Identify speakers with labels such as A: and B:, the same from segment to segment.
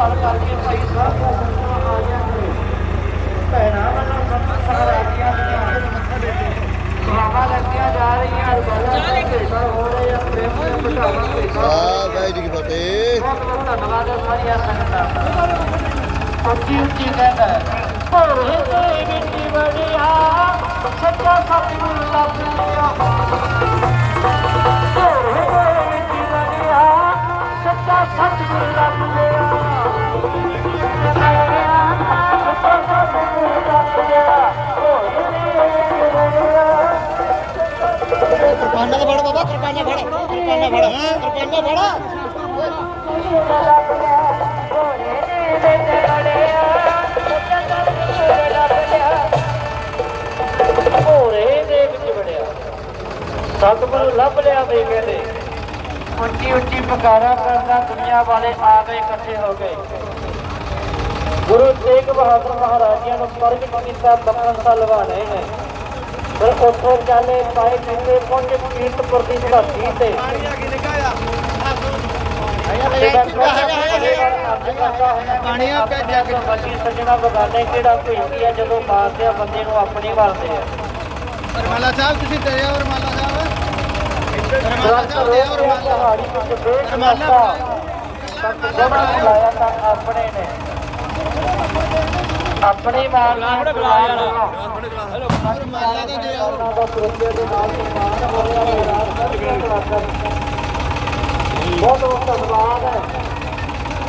A: ਸੰਭਾਲ ਕਰਕੇ ਭਾਈ ਸਾਹਿਬ ਦਾ ਸਨਮਾਨ ਆ ਗਿਆ ਭੈਣਾਂ ਵੱਲੋਂ ਸੰਤ ਸਹਾਰਾਤੀਆਂ ਦੀਆਂ ਸੇਵਾ ਲੱਗੀਆਂ ਜਾ ਰਹੀਆਂ ਰੁਬਾਲਾ ਦਾ ਭੇਟਾ ਹੋ ਰਿਹਾ ਪ੍ਰੇਮ ਦੇ ਬਟਾਵਾ ਭੇਟਾ
B: ਆ ਬਾਈ ਜੀ ਕੀ ਫਤਿਹ।
A: ਬਹੁਤ ਬਹੁਤ ਧੰਨਵਾਦ ਹੈ ਸਾਰੀਆਂ ਸੰਗਤਾਂ ਦਾ। ਉੱਚੀ ਉੱਚੀ ਕਹਿੰਦਾ ਹੋਰ ਦੇ ਮਿੱਟੀ ਬੜਿਆ ਸੱਚਾ ਸਤਿਗੁਰੂ ਲੱਭ ਲਿਆ ਵੀ ਕਹਿੰਦੇ। ਉੱਚੀ ਉੱਚੀ ਪੁਕਾਰਾ ਕਰਦਾ ਦੁਨੀਆ ਵਾਲੇ ਆ ਗਏ, ਇਕੱਠੇ ਹੋ ਗਏ। ਗੁਰੂ ਤੇਗ ਬਹਾਦਰ ਮਹਾਰਾਜਿਆਂ ਨੂੰ ਪ੍ਰਗਟ ਕੀਤਾ ਬਖਨ ਦਾ ਲਵਾਣੇ ਨੇ ਫਿਰ ਉੱਥੋਂ ਚਾਲੇ ਪਾਏ ਪਿੰਡੇ ਪਹੁੰਚੇ ਕੀਰਤਪੁਰ ਦੀ ਧਰਤੀ ਤੇ ਪਾਣੀਆਂ ਭੇਜਿਆ ਕਿ ਬੱਚੀ ਸੱਜਣਾ ਬਗਾਨੇ ਕਿਹੜਾ ਭੇਜਦੀ ਆ ਜਦੋਂ ਮਾਰਦੇ ਆ ਬੰਦੇ ਨੂੰ ਆਪਣੀ ਵਾਲਦੇ ਆ।
B: ਰਮਾਲਾ ਸਾਹਿਬ ਤੁਸੀਂ ਤੇ ਹੋ ਰਮਾਲਾ ਸਾਹਿਬ ਰਮਾਲਾ ਸਾਹਿਬ ਦੇ ਹੋ
A: ਸੰਤ ਜਮਾ ਬੁਲਾਇਆ ਤਾਂ ਆਪਣੇ ਨੇ। ਆਪਣੀ ਮਾਂ ਨਾਲ ਬੁਲਾਇਆ
B: ਰਮਾਲਾ ਦਾ ਦੇ ਆਓ
A: ਉਹਨਾਂ ਦਾ ਸਰੂਪੇ ਦੇ ਨਾਲ ਸਨਮਾਨ ਹੋ ਰਿਹਾ ਹੈ ਰਾਜ ਦਾ ਬਹੁਤ ਬਹੁਤ ਧੰਨਵਾਦ ਹੈ।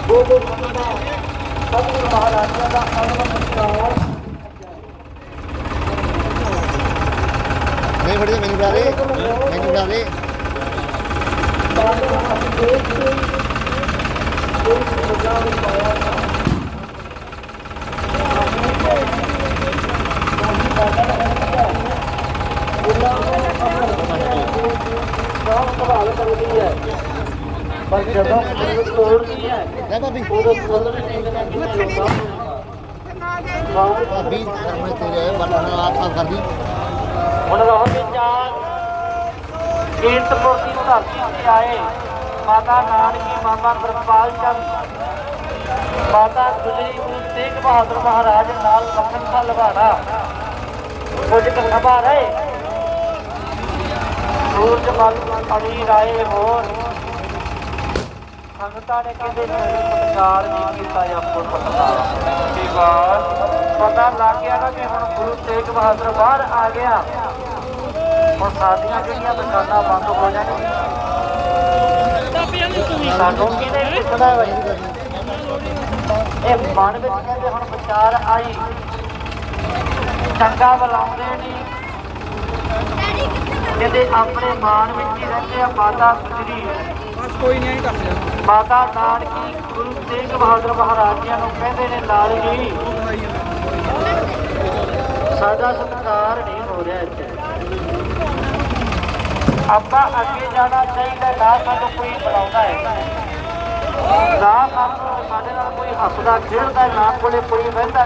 A: ਜੋ ਜੋ ਸੰਤਾਂ ਸਤਿਗੁਰੂ ਮਹਾਰਾਜਾਂ ਦਾ ਅਨੰਦ ਸਤਿਕਾਰ
B: ਨਹੀਂ ਫੜੀ ਮੈਨੂੰ ਬੁਲਾ ਦੇ। ਮੈਨੂੰ ਬੁਲਾ
A: ਹੈ।
B: ਲੈ ਭਾਬੀ ਭਾਬੀ ਕਰਦੀ
A: ਹੁਣ ਰਹੋ ਵਿਚਾਰ ਕੀਰਤਪੁਰ ਦੀ ਧਰਤੀ ਤੇ ਆਏ। ਮਾਤਾ ਨਾਨਕੀ ਮਾਮਾ ਕਿਰਪਾਲ ਚੰਦ ਮਾਤਾ ਗੁਜਰੀ ਗੁਰੂ ਤੇਗ ਬਹਾਦਰ ਮਹਾਰਾਜ ਨਾਲ ਮੱਖਣ ਸਾ ਲਵਾਣਾ ਕੁਝ ਕੁ ਸਭਾ ਰਹੇ। ਸੂਰਜ ਮਲ ਅਲੀ ਰਾਏ ਹੋਰ। ਸੰਗਤਾਂ ਨੇ ਕਹਿੰਦੇ ਸਤਕਾਰ ਨਹੀਂ ਕੀਤਾ ਆਪੋ ਸਤਕਾਰ ਦੀ ਬਾਤ ਪਤਾ ਲੱਗ ਗਿਆ ਨਾ ਕਿ ਹੁਣ ਗੁਰੂ ਤੇਗ ਬਹਾਦਰ ਬਾਹਰ ਆ ਗਿਆ ਹੁਣ ਸਾਡੀਆਂ ਜਿਹੜੀਆਂ ਦੁਕਾਨਾਂ ਬੰਦ ਹੋ ਜਾਣਗੀਆਂ ਸਾਨੂੰ ਕਿਹਨੇ ਕਿਸਦਾ ਹੋਈ ਇਹ ਮਨ ਵਿੱਚ ਕਹਿੰਦੇ ਹੁਣ ਵਿਚਾਰ ਆਈ ਚੰਗਾ ਬੁਲਾਉਂਦੇ ਨਹੀਂ ਕਹਿੰਦੇ ਆਪਣੇ ਮਾਨ ਵਿੱਚ ਹੀ ਰਹਿੰਦੇ ਆ ਮਾਤਾ ਗੁਜਰੀ
C: ਬਸ ਕੋਈ ਨਹੀਂ ਕਰ
A: ਮਾਤਾ ਨਾਨਕੀ ਗੁਰੂ ਤੇਗ ਬਹਾਦਰ ਮਹਾਰਾਜਿਆਂ ਨੂੰ ਕਹਿੰਦੇ ਨੇ ਲਾਲ ਜੀ ਸਾਡਾ ਸਤਿਕਾਰ ਨਹੀਂ ਹੋ ਰਿਹਾ ਇੱਥੇ। ਆਪਾਂ ਅੱਗੇ ਜਾਣਾ ਚਾਹੀਦਾ ਨਾ ਸਾਨੂੰ ਕੋਈ ਬੁਲਾਉਂਦਾ ਹੈ। ਨਾ ਸਾਨੂੰ ਸਾਡੇ ਨਾਲ ਕੋਈ ਹੱਸਦਾ ਖੇਡਦਾ ਨਾ ਕੋਲੇ ਕੋਈ ਬਹਿੰਦਾ।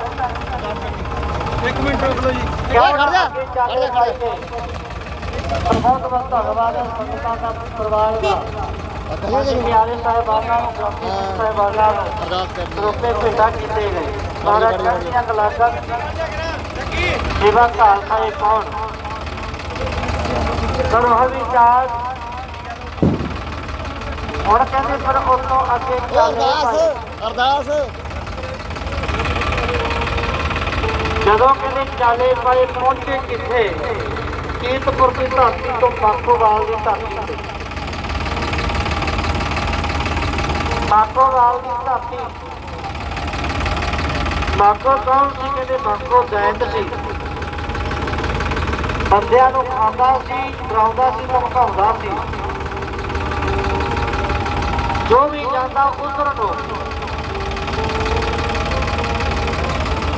C: ਇੱਕ ਮਿੰਟ ਰੁਕ ਲਓ ਜੀ।
A: ਕਿਉਂ
B: ਖੜ ਜਾ, ਜਾ?
A: ਬਹੁਤ ਬਹੁਤ ਧੰਨਵਾਦ ਸੰਗਤਾਂ ਦਾ ਪਰਿਵਾਰ ਦਾ।
B: ਕਹੀਏ
A: ਪਿਆਰੇ ਸਾਹਿਬਾਨਾਂ ਨੂੰ ਗ੍ਰੰਥੀ ਸਾਹਿਬਾਨਾਂ ਨੂੰ ਰੋਪੇ ਭੇਟਾ ਕੀਤੇ ਗਏ ਸਾਰਾ ਚੜ੍ਹਦੀਆਂ ਕਲਾਸਾਂ ਸੇਵਾ ਖਾਲਸਾ ਇਹ ਕੌਣ ਕਰੋ ਵਿਚਾਰ ਹੁਣ ਕਹਿੰਦੇ ਫਿਰ ਉਤੋਂ ਅੱਗੇ
B: ਅਰਦਾਸ ਅਰਦਾਸ
A: ਜਦੋਂ ਕਹਿੰਦੇ ਚਾਲੇ ਪਾਏ ਪਹੁੰਚੇ ਕਿੱਥੇ ਕੀਰਤਪੁਰ ਦੀ ਧਰਤੀ ਤੋਂ ਬਾਖੋਵਾਲ ਦੀ ਧਰਤੀ ਤੇ ਬਾਖੋਵਾਲ ਦੀ ਧਰਤੀ। ਬਾਖੋ ਕੌਣ ਸੀ? ਕਹਿੰਦੇ ਬਾਖੋ ਦੈਂਤ ਸੀ। ਬੰਦਿਆਂ ਨੂੰ ਖਾਂਦਾ ਸੀ, ਡਰਾਉਂਦਾ ਸੀ ਧਮਕਾਉਂਦਾ ਸੀ। ਜੋ ਵੀ ਜਾਂਦਾ ਉਧਰ ਨੂੰ।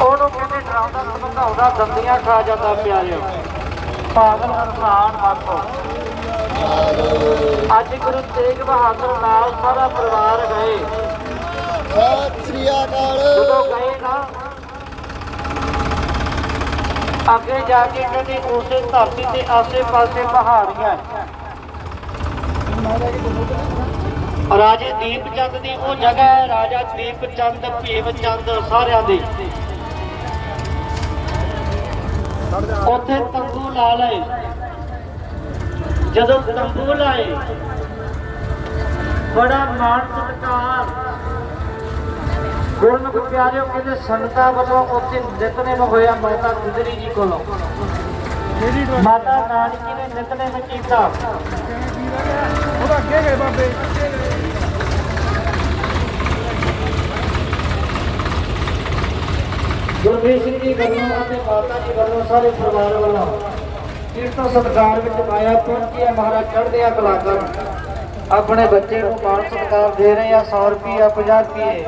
A: ਉਹਨੂੰ ਕਹਿੰਦੇ ਡਰਾਉਂਦਾ ਧਮਕਾਉਂਦਾ ਦੰਦੀਆਂ ਖਾ ਜਾਂਦਾ ਪਿਆਰਿਓ। ਪਾਗਲ ਇਨਸਾਨ ਬਾਖੋ ਅੱਜ ਗੁਰੂ ਤੇਗ ਬਹਾਦਰ ਨਾਲ ਸਾਰਾ ਪਰਿਵਾਰ ਗਏ।
B: ਸਤਿ ਸ੍ਰੀ ਅਕਾਲ।
A: ਜਦੋਂ ਗਏ ਨਾ ਅੱਗੇ ਜਾ ਕੇ ਕਹਿੰਦੇ ਉਸੇ ਧਰਤੀ ਤੇ ਆਸੇ ਪਾਸੇ ਪਹਾੜੀਆਂ ਰਾਜੇ ਦੀਪ ਚੰਦ ਦੀ ਉਹ ਜਗ੍ਹਾ ਹੈ ਰਾਜਾ ਦੀਪ ਚੰਦ ਭੀਮ ਚੰਦ ਸਾਰਿਆਂ ਦੀ। ਉੱਥੇ ਤੰਬੂ ਲਾ ਲਏ। ਜਦੋਂ ਤੰਬੂ ਲਾਏ ਬੜਾ ਮਾਣ ਸਤਿਕਾਰ। ਗੁਰਮੁਖ ਪਿਆਰਿਓ, ਕਹਿੰਦੇ ਸੰਗਤਾਂ ਵੱਲੋਂ ਉੱਥੇ ਨਿਤਨੇਮ ਹੋਇਆ ਮਾਤਾ ਗੁਜਰੀ ਜੀ ਕੋਲੋਂ। ਮਾਤਾ ਨਾਨਕੀ ਨੇ ਨਿਤਨੇਮ ਕੀਤਾ।
C: ਉਹਦਾ ਅੱਗੇ ਗਏ ਬਾਬੇ
A: ਗੁਰਬੀਰ ਸਿੰਘ ਜੀ ਵੱਲੋਂ ਅਤੇ ਮਾਤਾ ਜੀ ਵੱਲੋਂ ਸਾਰੇ ਪਰਿਵਾਰ ਵੱਲੋਂ ਕੀਰਤਨ ਸਤਿਕਾਰ ਵਿੱਚ ਮਾਇਆ ਪਹੁੰਚੀ ਹੈ ਮਹਾਰਾਜ, ਚੜ੍ਹਦੇ ਆ ਕਲਾਕਾਰ। ਆਪਣੇ ਬੱਚੇ ਨੂੰ ਮਾਣ ਸਤਿਕਾਰ ਦੇ ਰਹੇ ਆ 100 ਰੁਪਏ 50 ਰੁਪਏ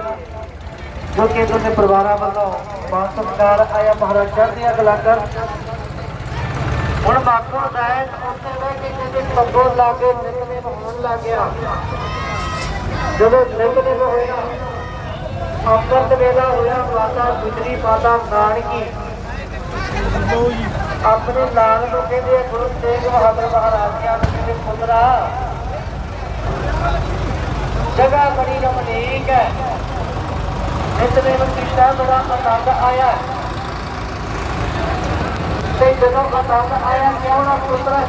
A: ਜੋ ਕਿ ਦੋਨੇ ਪਰਿਵਾਰਾਂ ਵੱਲੋਂ ਮਾਣ ਸਤਿਕਾਰ ਆਇਆ, ਮਹਾਰਾਜ ਚੜ੍ਹਦੇ ਆ ਕਲਾਕਾਰ। ਹੁਣ ਬਾਕੋ ਦਾਇਤ ਉੱਤੇ ਬਹਿ ਕੇ ਕਹਿੰਦੇ ਪੱਗੋ ਲਾ ਕੇ ਨਿਤਨੇਮ ਹੋਣ ਲੱਗ ਗਿਆ ਜਦੋਂ ਨਿਤਨੇਮ ਹੋਇਆ ਅੰਮ੍ਰਿਤ ਵੇਲਾ ਹੋਇਆ, ਮਾਤਾ ਗੁਜਰੀ, ਮਾਤਾ ਨਾਨਕੀ।
C: ਲੋ ਜੀ
A: ਆਪਣੇ ਲਾਲ ਨੂੰ ਕਹਿੰਦੇ ਆ ਗੁਰੂ ਤੇਗ ਬਹਾਦਰ ਮਹਾਰਾਜ ਨੂੰ ਕਹਿੰਦੇ ਪੁੱਤਰਾ। ਜਗ੍ਹਾ ਬੜੀ ਰਮਣੀਕ ਹੈ। ਨਿਤਨੇਮ ਕੀਤਾ ਬੜਾ ਆਨੰਦ ਆਇਆ ਤੇ ਜਦੋਂ ਆਨੰਦ ਆਇਆ ਕਿਉਂ ਨਾ ਪੁੱਤਰਾ